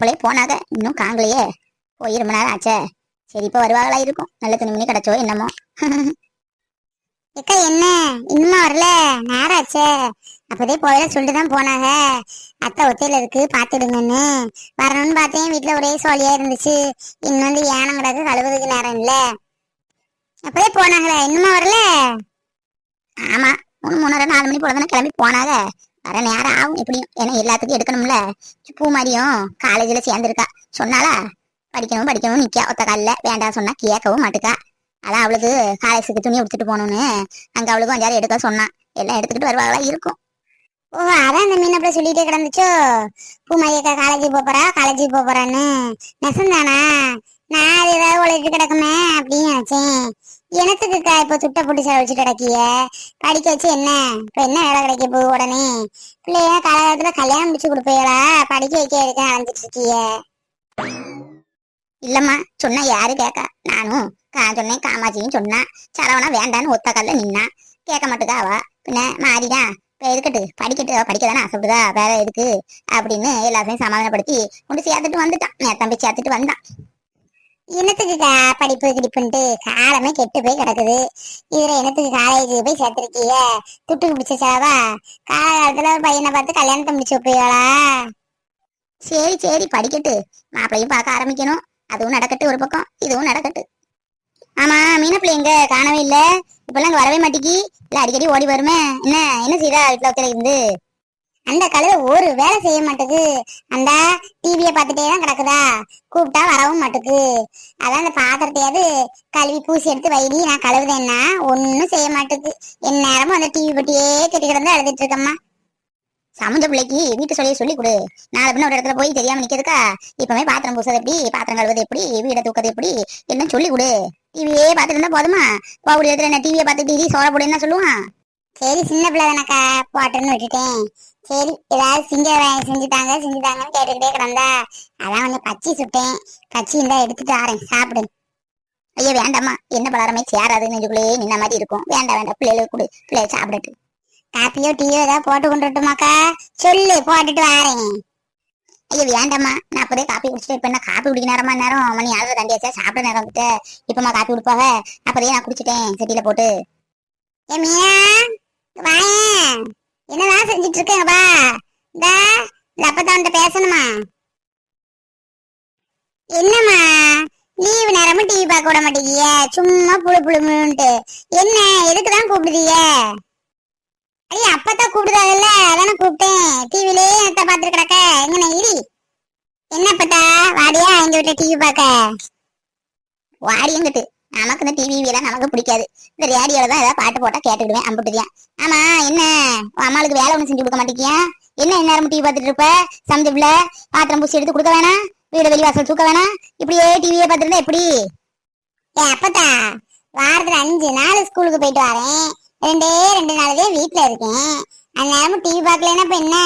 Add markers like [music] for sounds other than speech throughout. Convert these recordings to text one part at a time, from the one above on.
மாப்பிள்ளையே போனாங்க இன்னும் காங்கலையே. போய் ரொம்ப நேரம் ஆச்சே. சரி இப்போ வருவாங்களா இருக்கும். நல்ல துணிமணி கிடைச்சோ என்னமோ. [laughs] அக்கா என்ன? இன்னுமா வரல. நேரம் ஆச்சே. அப்பதே போயில சொல்லிட்டு தான் போனாங்க. அத்தை ஒத்தையில இருக்கு பாத்துடுங்கன்னு வரணும்னு பார்த்தேன். வீட்டுல ஒரே சோழியா இருந்துச்சு. இன்னும் வந்து ஏனம் கிடக்கு கழுவுறதுக்கு நேரம் இல்ல. அப்பதே போனாங்களே. இன்னுமா வரல? ஆமா மூணு மூணரை நாலு மணி போல தானே கிளம்பி போனாங்க. வர நேரம் ஆகும். எப்படியும் ஏன்னா எல்லாத்துக்கும் எடுக்கணும்ல? பூ மாதிரியும் காலேஜில் சேர்ந்துருக்கா. சொன்னாலா படிக்கணும் படிக்கணும் நிக்கா ஒத்த காலில். வேண்டாம் சொன்னா கேட்கவும் மாட்டுக்கா. அதான் அவளுக்கு காலேஜுக்கு துணி எடுத்துட்டு போகணும்னு அங்க அவளுக்கும் கொஞ்சம் எடுக்க சொன்னான் எல்லாம் எடுத்துக்கிட்டு வருவாங்களா இருக்கும். ஓ அதான் அந்த மீன் அப்படி சொல்லிட்டே கிடந்துச்சோ. பூமாரியக்கா காலேஜுக்கு போறா காலேஜுக்கு போறான்னு நெசந்தானா? நான் ஏதாவது உழைச்சு கிடக்குமே அப்படின்னு நினைச்சேன். எனத்துக்குக்கா இப்போ புட்டு செலவு வச்சுட்டு கிடக்கிய? படிக்க வச்சு என்ன? இப்ப என்ன வேலை கிடைக்க போகுது உடனே? பிள்ளைய காலகாலத்துல கல்யாணம் முடிச்சு கொடுப்பீங்களா? படிக்க வைக்க எடுக்க அலைஞ்சிட்டு இருக்கிய? இல்லம்மா சொன்னா யாரு கேட்க நானும் கா சொன்னேன் காமாட்சியும் சொன்னா. சரவணா வேண்டான்னு ஒத்த கல்ல நின்னா. கேட்க மாட்டுக்கா அவ. பின்ன மாறிடா இப்ப இருக்கட்டு படிக்கட்டு அவ படிக்க தானே ஆசைப்படுதா? வேற எதுக்கு? அப்படின்னு எல்லாத்தையும் சமாதானப்படுத்தி கொண்டு சேர்த்துட்டு வந்துட்டான். என் தம்பி சேர்த்துட்டு வந்தான். இனத்துக்குக்கா படிப்பு கிடிப்புன்ட்டு காலமே கெட்டு போய் கிடக்குது. இதுல இனத்துக்கு காலேஜ் போய் சேர்த்திருக்கீங்க. துட்டுக்கு பிடிச்ச செலவா? காலகாலத்துல ஒரு பையனை பார்த்து கல்யாணத்தை முடிச்சு வைப்பீங்களா? சரி சரி படிக்கட்டு. மாப்பிளையும் பார்க்க ஆரம்பிக்கணும். அதுவும் நடக்கட்டு ஒரு பக்கம். இதுவும் நடக்கட்டு. ஆமா மீன பிள்ளை எங்க? காணவே இல்ல. இப்பெல்லாம் வரவே மாட்டேங்கி. இல்ல அடிக்கடி ஓடி வருமே. என்ன என்ன செய்தா வீட்டுல இருந்து? அந்த கழுதை ஒரு வேலை செய்ய மாட்டுது அந்த டிவியை பார்த்துட்டே தான் கிடக்குதா? கூப்பிட்டா வரவும் மாட்டேக்கு. அதான் அந்த பாத்திரத்தையாவது கழுவி பூசி எடுத்து வைடி நான் கழுவுதேன்னா ஒன்னும் செய்ய மாட்டுக்கு. என் நேரமும் அந்த டிவி பட்டியே கெட்டி கிடந்து அழுதுட்டு இருக்கம்மா. சமுந்த பிள்ளைக்கு வீட்டு சொல்லி சொல்லி கொடு. நாலு பின்ன ஒரு இடத்துல போய் தெரியாம நிக்கிறதுக்கா? இப்பவே பாத்திரம் பூசது எப்படி? பாத்திரம் கழுவது எப்படி? வீடை தூக்குறது எப்படி? என்ன சொல்லி கொடு. டிவியே பார்த்துட்டு இருந்தா போதுமா? போகக்கூடிய இடத்துல என்ன டிவியை பார்த்து டிவி சோழ போடு என்ன சொல்லுவான்? சரி சின்ன பிள்ளை தானக்கா போட்டேன்னு விட்டுட்டேன். சரி ஏதாவது சிங்க செஞ்சுட்டாங்க செஞ்சுட்டாங்கன்னு கேட்டுக்கிட்டே கிடந்தா அதான் கொஞ்சம் பச்சி சுட்டேன். பச்சி இருந்தா எடுத்துட்டு ஆறேன் சாப்பிடு. ஐயோ வேண்டாம்மா என்ன பலாரமே சேராது நெஞ்சுக்குள்ளேயே நின்ன மாதிரி இருக்கும். வேண்டாம் வேண்டாம் பிள்ளைகளுக்கு கொடு பிள்ளைய சாப்பிடட்டு. காப்பியோ டீயோ ஏதாவது போட்டு கொண்டுட்டுமாக்கா சொல்லு போட்டுட்டு வரேன். ஐயோ வேண்டாம்மா நான் அப்போதே காப்பி குடிச்சிட்டு இப்போ என்ன காப்பி குடிக்க நேரமா நேரம்? மணி ஆறு தண்டியாச்சா சாப்பிட நேரம் கிட்ட. இப்போமா காப்பி கொடுப்பாக? அப்போதே நான் குடிச்சிட்டேன் செட்டியில போட்டு. ஏ மீனா? வாயேன். என்னதான் செஞ்சுட்டு இருக்கேங்க வா இந்த லப்பத்தான்ட்ட பேசணுமா? என்னம்மா லீவு நேரமும் டிவி பார்க்க விட மாட்டேங்கிய சும்மா புழு புழுமுன்ட்டு என்ன எதுக்கு தான் கூப்பிடுதீங்க அடி அப்பதான் கூப்பிடுதாங்கல்ல அதானே கூப்பிட்டேன். டிவிலே என்னத்த பார்த்துட்டு கிடக்க? எங்கண்ணே இரி. என்ன பத்தா வாடியா எங்க வீட்டுல டிவி பார்க்க. வாடியங்கிட்டு நமக்கு இந்த டிவி எல்லாம் நமக்கு பிடிக்காது. இந்த ரேடியோல தான் ஏதாவது பாட்டு போட்டா கேட்டுக்கிடுவேன் அம்புட்டுதியான் ஆமா என்ன? உன் அம்மாளுக்கு வேலை ஒண்ணு செஞ்சு கொடுக்க மாட்டேங்கியா என்ன இந்நேரம் டிவி பார்த்துட்டு இருப்ப? சமைச்சபிள்ள பாத்திரம் பூசி எடுத்து கொடுக்க வேணாம். வீடு வெளி வாசல் தூக்க வேணாம். இப்படியே டிவியே பாத்துருந்தா எப்படி? ஏ அப்பத்தா வாரத்துல அஞ்சு நாள் ஸ்கூலுக்கு போயிட்டு வரேன். ரெண்டே ரெண்டு நாளவே வீட்ல இருக்கேன். அந்த நேரமும் டிவி பார்க்கலன்னா இப்ப என்ன?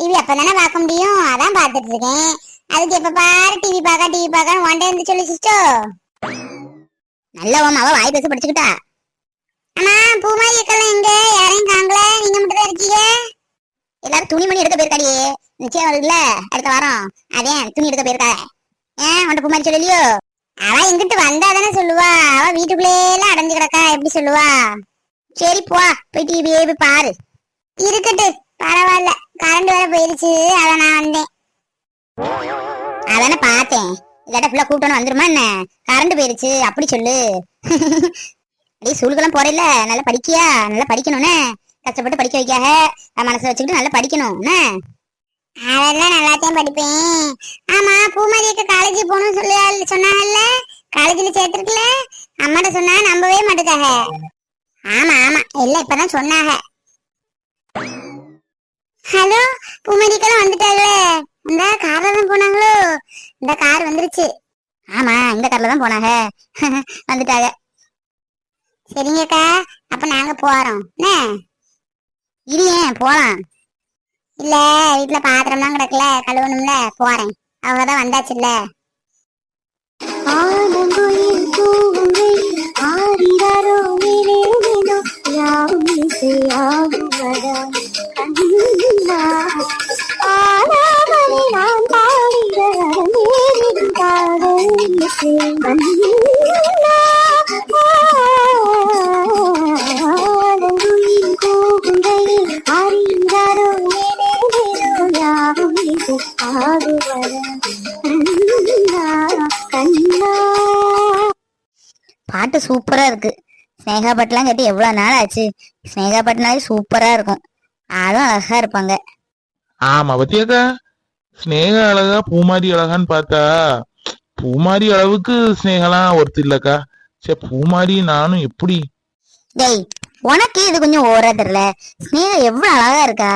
டிவி அப்பதானே பார்க்க முடியும். அதான் பார்த்துட்டு இருக்கேன். அதுக்கு எப்ப பாரு டிவி பார்க்க டிவி பார்க்க ஒன் டே இருந்து சொல்லி சிஸ்டோ நல்ல அவ வாய் பேச படிச்சுக்கிட்டா. ஆமா பூமாரி எக்கெல்லாம் எங்க? யாரையும் காங்கல நீங்க மட்டும் தான் இருக்கீங்க? எல்லாரும் துணிமணி எடுக்க போயிருக்காடியே. நிச்சயம் வருதுல்ல? அடுத்த வாரம். அதே துணி எடுக்க போயிருக்கா ஏன் உன்ட்ட பூமாரி சொல்லலையோ? அவ எங்கிட்டு வந்தா தானே சொல்லுவா. அவ வீட்டுக்குள்ளே எல்லாம் அடைஞ்சு கிடக்கா எப்படி சொல்லுவா? சரி போ. போய் டிவியே போய் பாரு. இருக்கட்டு பரவாயில்ல. கரண்ட் வேற போயிருச்சு. அதான் நான் வந்தேன். அதானே பார்த்தேன். இல்லாட்ட ஃபுல்லா கூட்டணும் வந்துருமா என்ன? கரண்ட் போயிருச்சு. அப்படி சொல்லு. அப்படியே ஸ்கூலுக்கெல்லாம் போறேல்ல. நல்லா படிக்கியா? நல்லா படிக்கணும்னே கஷ்டப்பட்டு படிக்க வைக்காக மனசை வச்சுக்கிட்டு நல்லா படிக்கணும் என்ன? அதெல்லாம் நல்லாத்தையும் படிப்பேன். ஆமா பூமதிக்கு காலேஜ் போகணும்னு சொல்லி சொன்னாங்கல்ல? காலேஜ்ல சேர்த்துருக்கல? அம்மாட்ட சொன்னா நம்பவே மாட்டுக்காக. ஆமா ஆமா. இல்ல இப்பதான் சொன்னாங்க. ஹலோ பூமாரிக்கெல்லாம் வந்துட்டாங்களே இந்த கார்ல தான் போனாங்களோ இந்த கார் வந்துருச்சு. ஆமா இந்த கார்ல தான் போனாங்க. [laughs] வந்துட்டாங்க. சரிங்கக்கா அப்ப நாங்க போறோம். என்ன? இல்லையே ஏன் போலாம். இல்ல வீட்டுல பாத்திரம்லாம் கிடக்கல கழுவணும்ல போறேன். அவங்கதான் வந்தாச்சுல்ல. ஆனங்குயில் பாட்டு சூப்பரா இருக்கு. ஸ்னேகா பாட்டுலாம் கேட்டு எவ்வளவு நாள் ஆச்சு? ஸ்னேகா பாட்டுனாலே சூப்பரா இருக்கும். ஆளும் அழகா இருப்பாங்க. ஆமா பத்தியாக்கா ஸ்னேக அழகா பூமாரி அழகான்னு பார்த்தா பூமாரி அளவுக்கு ஸ்னேகலாம் ஒருத்தர் இல்லக்கா. சே பூமாரி நானும் எப்படி? டேய் உனக்கு இது கொஞ்சம் ஓரா தெரியல. ஸ்னேகா எவ்வளவு அழகா இருக்கா?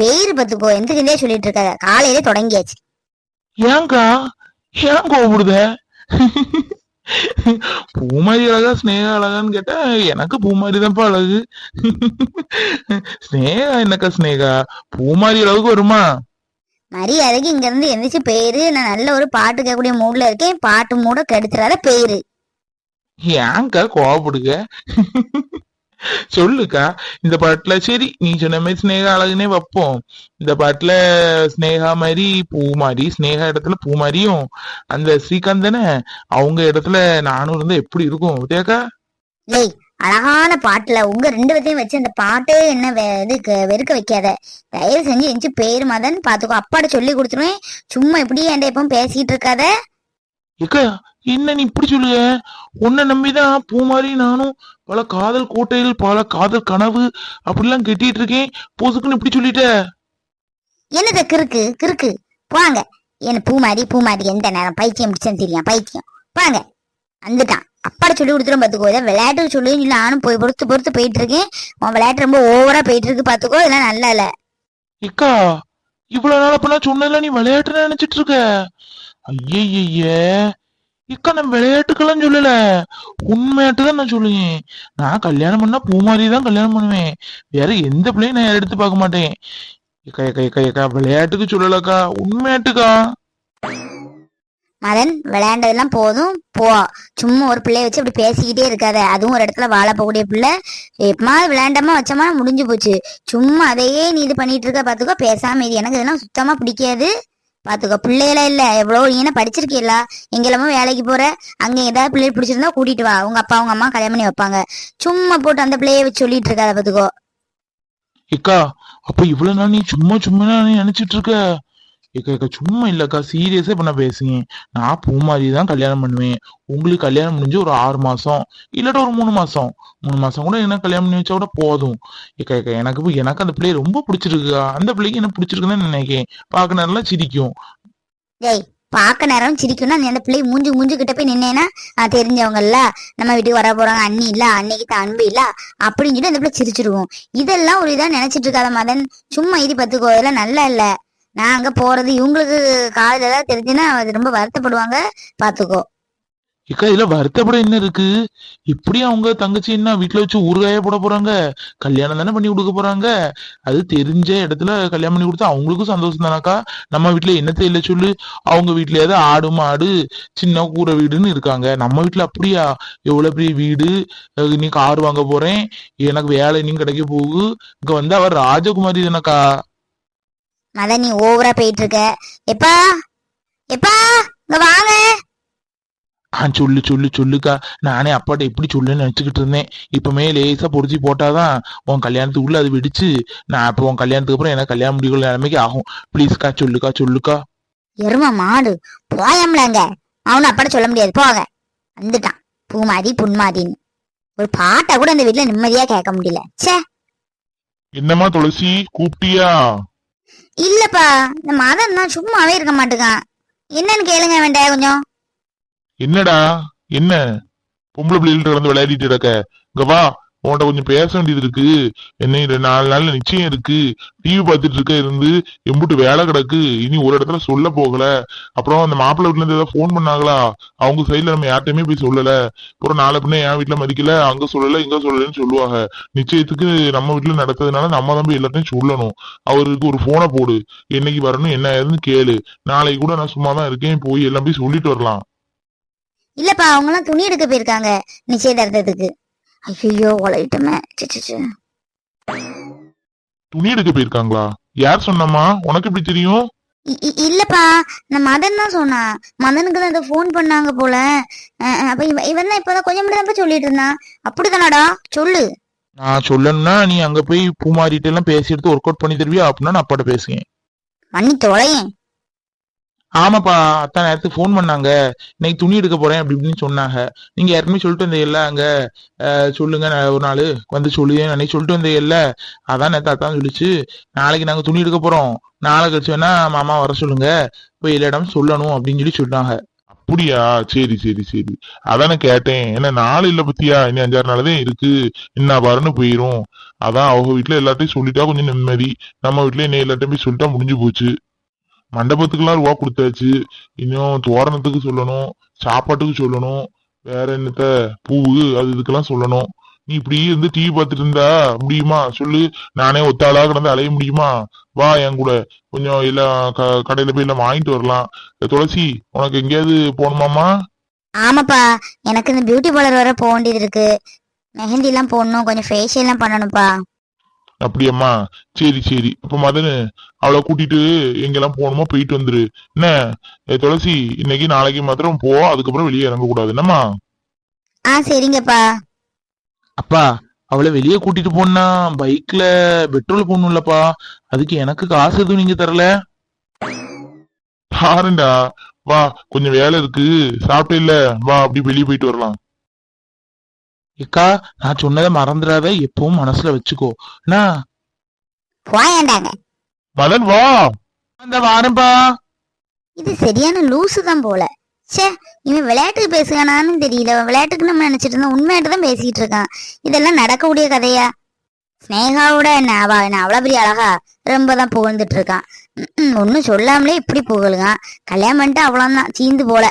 பேரு பத்துக்கோ எந்தக்கிட்டே சொல்லிட்டு இருக்காங்க காலையிலே தொடங்கியாச்சு. ஏன்க்கா ஏன் கோபப்படுத பூமாரி அழகா ஸ்னேகா அழகான்னு கேட்டா எனக்கு பூமாரி தான்ப்பா அழகு. ஸ்னேகா என்னக்கா ஸ்னேகா? பூமாரி அளவுக்கு வருமா? மரியாதைக்கு இங்க இருந்து எந்திரிச்சு பேரு. நான் நல்ல ஒரு பாட்டு கேட்கக்கூடிய மூட்ல இருக்கேன். பாட்டு மூட கெடுத்துறாத பேரு. ஏன்க்கா கோவப்படுங்க சொல்லுக்கா. இந்த பாட்டுல சரி நீ சொன்ன மாதிரி ஸ்னேகா அழகுனே வைப்போம். இந்த பாட்டுல ஸ்னேகா மாதிரி பூ மாதிரி ஸ்னேகா இடத்துல பூ மாதிரியும் அந்த ஸ்ரீகாந்த் தானே அவங்க இடத்துல நானும் இருந்தா எப்படி இருக்கும்? தேக்கா டேய் அழகான பாட்டுல உங்க ரெண்டு பேத்தையும் வச்சு அந்த பாட்டே என்ன இது வெறுக்க வைக்காத. தயவு செஞ்சு எஞ்சி பேரு மதன் பாத்துக்கோ. அப்பாட்ட சொல்லி கொடுத்துருவேன். சும்மா இப்படி என்கிட்ட எப்பவும் பேசிட்டு இருக்காத. என்ன நீ இப்படி சொல்லுங்க உன்னை நம்பிதான் பூ மாதிரி நானும் பல காதல் கோட்டையில் பல காதல் கனவு அப்படிலாம் கட்டிட்டு இருக்கேன். பொசுக்குன்னு இப்படி சொல்லிட்ட? என்னத கிறுக்கு கிறுக்கு? போங்க. என்ன பூ மாதிரி பூ மாதிரி எந்த நேரம் பைத்தியம் பிடிச்சேன்னு தெரியும் பைத்தியம். போங்க. வந்துட்டான். அப்பாட சொல்லி கொடுத்துரும் பாத்துக்கோ. இதை விளையாட்டுக்கு சொல்லி இல்லை நானும் போய் பொறுத்து பொறுத்து போயிட்டு இருக்கேன் உன் விளையாட்டு ரொம்ப ஓவரா போயிட்டு இருக்கு பாத்துக்கோ. இதெல்லாம் நல்லா இல்ல. இக்கா இவ்வளவு நாள் அப்ப நான் சொன்னதுல நீ விளையாட்டு நினைச்சிட்டு இருக்க? ஐயய்ய இக்கா நான் விளையாட்டுக்கெல்லாம் சொல்லல. உண்மையாட்டு தான் நான் சொல்லுவேன். நான் கல்யாணம் பண்ணா பூமாரி தான் கல்யாணம் பண்ணுவேன். வேற எந்த பிள்ளையும் நான் எடுத்து பார்க்க மாட்டேன். இக்கா இக்கா இக்கா இக்கா விளையாட்டுக்கு சொல்லலக்கா. உண்மையாட்டுக்கா? மதன் விளையாண்டதெல்லாம் போதும். போ. சும்மா ஒரு பிள்ளைய வச்சு அப்படி பேசிக்கிட்டே இருக்காத. அதுவும் ஒரு இடத்துல வாழ போகக்கூடிய பிள்ளை. எப்பமா விளையாண்டமா வச்சோமா முடிஞ்சு போச்சு. சும்மா அதையே நீ இது பண்ணிட்டு இருக்க பாத்துக்கோ. பேசாம இது எனக்கு இதெல்லாம் சுத்தமா பிடிக்காது. பாத்துக்கோ பிள்ளைகள இல்ல. எவ்வளவு நீ என்ன படிச்சிருக்கீல்ல. எங்கெல்லாமோ வேலைக்கு போற. அங்க ஏதாவது பிள்ளை பிடிச்சிருந்தா கூட்டிட்டு வா. உங்க அப்பா உங்க அம்மா கல்யாணம் பண்ணி வைப்பாங்க. சும்மா போட்டு அந்த பிள்ளைய வச்சு சொல்லிட்டு இருக்காத பாத்துக்கோ. இக்கா அப்ப இவ்வளவு நாள் நீ சும்மா சும்மா நினைச்சிட்டு இருக்க? இக்கா சும்மா இல்லக்கா. சீரியஸா இப்ப நான் பேசுங்க நான் பூமாரி தான் கல்யாணம் பண்ணுவேன். உங்களுக்கு கல்யாணம் முடிஞ்சு ஒரு ஆறு மாசம் இல்லாட்ட ஒரு மூணு மாசம். மூணு மாசம் கூட என்ன கல்யாணம் பண்ணி வச்சா கூட போதும். இக்கா இக்கா எனக்கு எனக்கு அந்த பிள்ளைய ரொம்ப பிடிச்சிருக்குக்கா. அந்த பிள்ளைக்கு என்ன பிடிச்சிருக்குன்னு நினைக்கிறேன். பார்க்க நல்லா சிரிக்கும். பார்க்க நேரம் சிரிக்கணும் அந்த பிள்ளை மூஞ்சி மூஞ்சி கிட்ட போய் நின்னேன்னா தெரிஞ்சவங்கல்ல தெரிஞ்சவங்க இல்ல நம்ம வீட்டுக்கு வர போறாங்க அண்ணி இல்ல அன்னைக்கு தான் அன்பு இல்ல அப்படின்னு சொல்லி அந்த பிள்ளை சிரிச்சிருவோம். இதெல்லாம் ஒரு இதா நினைச்சிட்டு இருக்காத மதன். சும்மா இது பத்துக்கோ இதெல்லாம் நல்லா இல்ல. நான் அங்க போறது இவங்களுக்கு காலையில ஏதாவது தெரிஞ்சுன்னா அது ரொம்ப வருத்தப்படுவாங்க. பாத்துக்கோ. இக்கா இதுல வருத்தப்பட என்ன இருக்கு? இப்படி அவங்க தங்கச்சி என்ன வீட்டுல வச்சு ஊறுகாய போட போறாங்க? கல்யாணம் தானே பண்ணி கொடுக்க போறாங்க? அது தெரிஞ்ச இடத்துல கல்யாணம் பண்ணி கொடுத்தா அவங்களுக்கும் சந்தோஷம் தானக்கா. நம்ம வீட்டுல என்னத்த இல்ல சொல்லு. அவங்க வீட்டுல ஏதாவது ஆடு மாடு சின்ன கூரை வீடுன்னு இருக்காங்க. நம்ம வீட்டுல அப்படியா? எவ்வளவு பெரிய வீடு? இன்னைக்கு நீ கார் வாங்க போறேன். எனக்கு வேலை இன்னும் கிடைக்க போகுது. இங்க வந்து அவர் ராஜகுமாரி தானக்கா. மதன் நீ ஓவரா போயிட்டு இருக்க எப்பா? எப்பா? இங்க வாங்க. ஆ சொல்லு சொல்லு சொல்லுக்கா. நானே அப்பாட்ட எப்படி சொல்லுன்னு நினைச்சுக்கிட்டு இருந்தேன். இப்பமே லேசா பொருத்தி போட்டாதான் உன் கல்யாணத்துக்குள்ள அது வெடிச்சு. நான் இப்போ உன் கல்யாணத்துக்கு அப்புறம் எனக்கு கல்யாணம் முடிக்கிற நிலைமைக்கு ஆகும். ப்ளீஸ்க்கா சொல்லுக்கா சொல்லுக்கா. எரும மாடு போயம்லங்க. அவனு அப்பாட சொல்ல முடியாது. போக. வந்துட்டான். பூமாதி புன்மாதின்னு. ஒரு பாட்டை கூட இந்த வீட்டுல நிம்மதியா கேட்க முடியல. ச்சே. என்னம்மா துளசி? கூப்பிட்டியா? இல்லப்பா இந்த மதன் தான் சும்மாவே இருக்க மாட்டேங்கான் என்னன்னு கேளுங்க வேண்டாம் கொஞ்சம். என்னடா? என்ன? பொம்பளை பிள்ளைகள்ட்ட வந்து விளையாடிட்டு இருக்க. இங்க வா. உன்கிட்ட கொஞ்சம் பேச வேண்டியது இருக்கு. என்ன இது நாலு நாள்ல நிச்சயம் இருக்கு. டிவி பார்த்துட்டு இருக்க இருந்து எம்புட்டு வேலை கிடக்கு. இனி ஒரு இடத்துல சொல்ல போகல. அப்புறம் அந்த மாப்பிள்ளை வீட்டுல இருந்து ஏதாவது ஃபோன் பண்ணாங்களா? அவங்க சைட்ல நம்ம யார்ட்டையுமே போய் சொல்லல. அப்புறம் நாளை பின்ன என் வீட்டுல மதிக்கல. அங்க சொல்லல இங்க சொல்லலன்னு சொல்லுவாங்க. நிச்சயத்துக்கு நம்ம வீட்டுல நடத்ததுனால நம்ம தான் போய் எல்லாத்தையும் சொல்லணும். அவருக்கு ஒரு போனை போடு. என்னைக்கு வரணும் என்ன ஏதுன்னு கேளு. நாளைக்கு கூட நான் சும்மா தான் இருக்கேன். போய் எல்லாம் போய் சொல்லிட்டு வரலாம். இல்லப்பா அவங்க எல்லாம் துணி எடுக்க போயிருக்காங்க நிச்சயதார்த்தத்துக்கு. ஐயோ உழையிட்டமே துணி எடுக்க போயிருக்காங்களா? யார் சொன்னம்மா? உனக்கு எப்படி தெரியும்? இல்லப்பா. நான் மதன் தான் சொன்னான். மதனுக்கு தான் இதை ஃபோன் பண்ணாங்க போல. அஹ், அப்ப இவன் இவன் தான் இப்பதான் கொஞ்சம் முன்னாடி தான் சொல்லிட்டு இருந்தான். அப்படிதானடா? சொல்லு. நான் சொல்லணும்னா நீ அங்க போய் பூமாரிட்ட எல்லாம் பேசி எடுத்து ஒர்க் அவுட் பண்ணி தருவியா? அப்படின்னா நான் அப்பாட்ட பேசுவேன். பண்ணி தொலையேன். ஆமாப்பா அத்தான் நேரத்துக்கு ஃபோன் பண்ணாங்க. இன்னைக்கு துணி எடுக்க போறேன் அப்படி இப்படின்னு சொன்னாங்க. நீங்க யாருக்குமே சொல்லிட்டு வந்த அங்க சொல்லுங்க நான் ஒரு நாள் வந்து சொல்லுங்க அன்னைக்கு சொல்லிட்டு வந்தீங்கல்ல அதான் நேத்து அத்தான் சொல்லிச்சு. நாளைக்கு நாங்க துணி எடுக்க போறோம். நாளை கழிச்சு வேணா மாமா வர சொல்லுங்க. போய் எல்லா இடமும் சொல்லணும் அப்படின்னு சொல்லி சொன்னாங்க. அப்படியா? சரி சரி சரி. அதானே கேட்டேன். என்ன நாள் இல்ல பத்தியா? இன்னும் அஞ்சாறு நாள் தான் இருக்கு. என்ன பாருன்னு போயிரும். அதான் அவங்க வீட்டுல எல்லாத்தையும் சொல்லிட்டா கொஞ்சம் நிம்மதி. நம்ம வீட்டுல என்ன எல்லாத்தையும் போய் சொல்லிட்டா முடிஞ்சு போச்சு. மண்டபத்துக்கெல்லாம் ரூபா கொடுத்தாச்சு. இன்னும் தோரணத்துக்கு சொல்லணும் சாப்பாட்டுக்கு சொல்லணும் வேற என்னத்த பூவு அது இதுக்கெல்லாம் சொல்லணும். நீ இப்படி இருந்து டிவி பார்த்துட்டு இருந்தா முடியுமா? சொல்லு. நானே ஒத்தாளா கிடந்து அலைய முடியுமா? வா என் கூட. கொஞ்சம் எல்லாம் க- கடையில போய் எல்லாம் வாங்கிட்டு வரலாம். துளசி உனக்கு எங்கேயாவது போகணுமாமா ஆமாப்பா. எனக்கு இந்த பியூட்டி பார்லர் வர போக வேண்டியது இருக்கு. மெஹந்தி எல்லாம் போடணும். கொஞ்சம் ஃபேஷியல் எல்லாம் பண்ணணும்ப்பா. அப்படியாம்மா. சரி சரி. அப்ப மதனு அவளை கூட்டிட்டு எங்கெல்லாம் போகணுமோ போயிட்டு வந்துரு. என்ன? துளசி இன்னைக்கு நாளைக்கு மாத்திரம் போ. அதுக்கப்புறம் வெளியே இறங்க கூடாது என்னம்மா? ஆ சரிங்கப்பா. அப்பா அவளை வெளியே கூட்டிட்டு போனா பைக்ல பெட்ரோல் போடணும்லப்பா. அதுக்கு எனக்கு காசு எதுவும் நீங்க தரல? பாருண்டா வா கொஞ்சம் வேலை இருக்கு. சாப்பிட்ட இல்ல. வா அப்படி வெளியே போயிட்டு வரலாம். ஏக்கா நான் சொன்னதை மறந்துடாத எப்பவும் மனசுல வச்சுக்கோ. என்ன போயேண்டாங்க. மதன் வா. அந்த வாரம்பா. இது சரியான லூசு தான் போல. ச்சே இவன் விளையாட்டுக்கு பேசுகானான்னு தெரியல. விளையாட்டுக்கு நம்ம நினைச்சிட்டு இருந்தோம். உண்மையாட்டு தான் பேசிட்டு இருக்கான். இதெல்லாம் நடக்கக்கூடிய கதையா? ஸ்னேகாவோட என்ன? அவ என்ன அவ்வளவு பெரிய அழகா ரொம்ப தான் புகழ்ந்துட்டு இருக்கான். ஒன்னும் சொல்லாமலே இப்படி புகழுங்க கல்யாணம் பண்ணிட்டு அவ்வளவுதான். சீந்து போல.